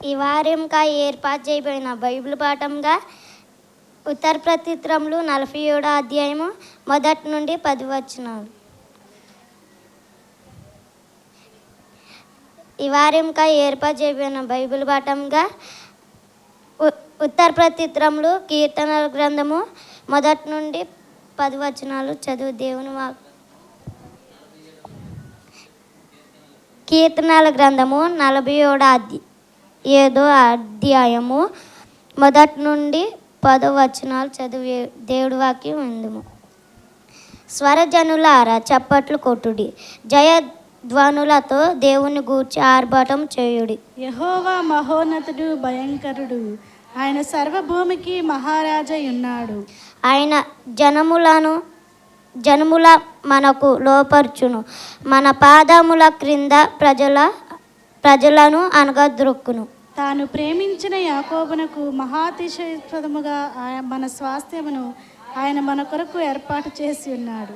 ఈ వారంగా ఏర్పాటు చేయబడిన బైబిల్ పాఠంగా ఉత్తర ప్రతిత్రములు నలభై ఏడో అధ్యాయము మొదటి నుండి పది వచనాలు. ఈ వారంగా ఏర్పాటు చేయబడిన బైబిల్ పాఠంగా ఉత్తర ప్రతిత్రములు కీర్తనల గ్రంథము మొదటి నుండి పది వచనాలు చదువు దేవుని వాక్ కీర్తనల గ్రంథము నలభై ఏడో అధ్య ఏదో అధ్యాయము. మొదటి నుండి పదో వచనాలు చదివి దేవుడి వాక్యం విందుము. స్వరజనులారా చప్పట్లు కొట్టుడి. జయధ్వనులతో దేవుని గూర్చి ఆర్భాటం చేయుడి. యహోవా మహోన్నతుడు భయంకరుడు. ఆయన సర్వభూమికి మహారాజై ఉన్నాడు ఆయన జనములను జనముల మనకు లోపర్చును. మన పాదముల క్రింద ప్రజల ప్రజలను అనగద్రొక్కును. తాను ప్రేమించిన యాకోబునకు మహాతిశయప్రదముగా ఆయన మన స్వాస్థ్యమును ఆయన మన కొరకు ఏర్పాటు చేసి ఉన్నాడు.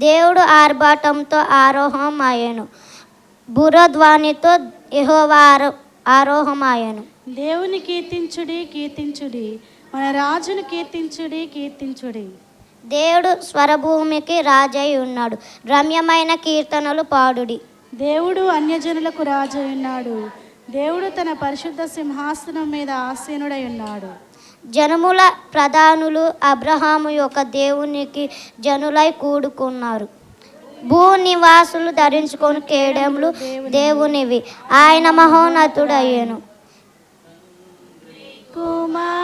దేవుడు ఆర్భాటంతో ఆరోహమాయను బురధ్వానితో యెహోవా ఆరో ఆరోహమాయను దేవుని కీర్తించుడి కీర్తించుడి. మన రాజును కీర్తించుడి కీర్తించుడి. దేవుడు స్వరభూమికి రాజై ఉన్నాడు. రమ్యమైన కీర్తనలు పాడుడి. దేవుడు అన్యజనులకు రాజు ఉన్నాడు. దేవుడు తన పరిశుద్ధ సింహాసనం మీద ఆసీనుడై ఉన్నాడు. జనముల ప్రధానులు అబ్రహాము యొక్క దేవునికి జనులై కూడుకున్నారు. భూ నివాసులు ధరించుకొని కేడములు దేవునివి. ఆయన మహోన్నతుడయ్యను. కుమార్